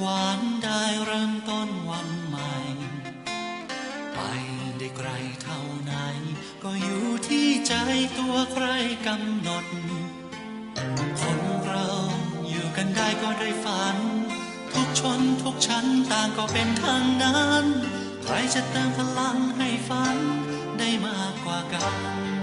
หวานได้เริ่มต้นวันใหม่ ไปได้ไกลเท่าไหน ก็อยู่ที่ใจตัวใครกำหนด คนเราอยู่กันได้ก็ได้ฝัน ทุกชนทุกชั้นต่างก็เป็นทางนั้น ใครจะเติมพลังให้ฝันได้มากกว่ากัน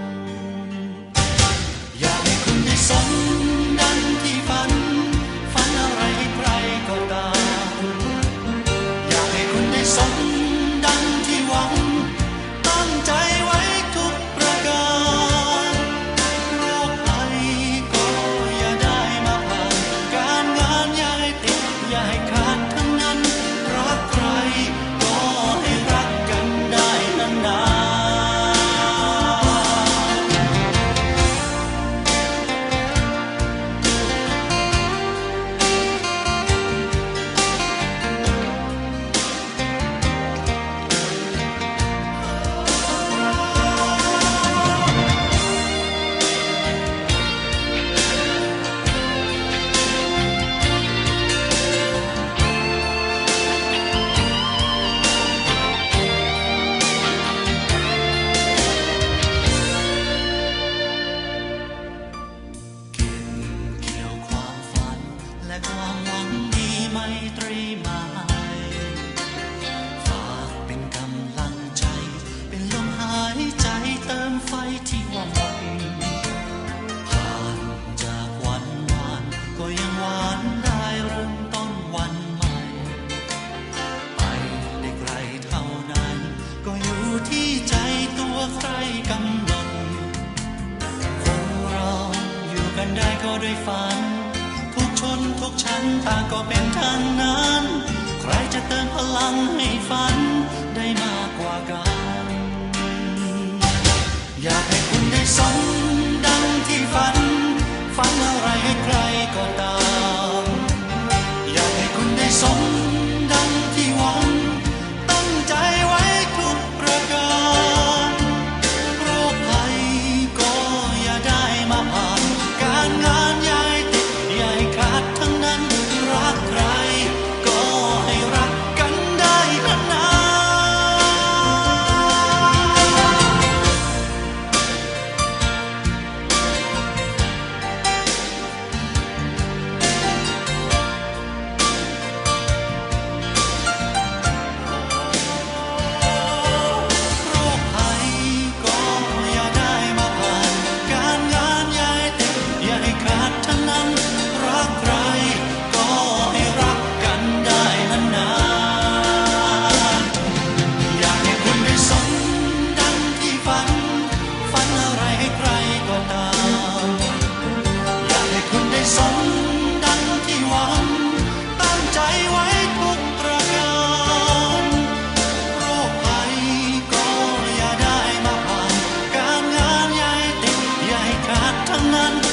ฝากเป็นกำลังใจ เป็นลมหายใจเติมไฟที่วันวันผ่านจากวันวานก็ยังหวานได้เริ่มต้นวันใหม่ ไปได้ไกลเท่านั้น ก็อยู่ที่ใจตัวใครกำหนดคนเราอยู่กันได้ก็ด้วยฝัน ทุกชั้นต่างก็เป็นทั้งนั้น ใครจะเติมพลังให้ฝันได้มากกว่ากัน อยากให้คุณได้สน none.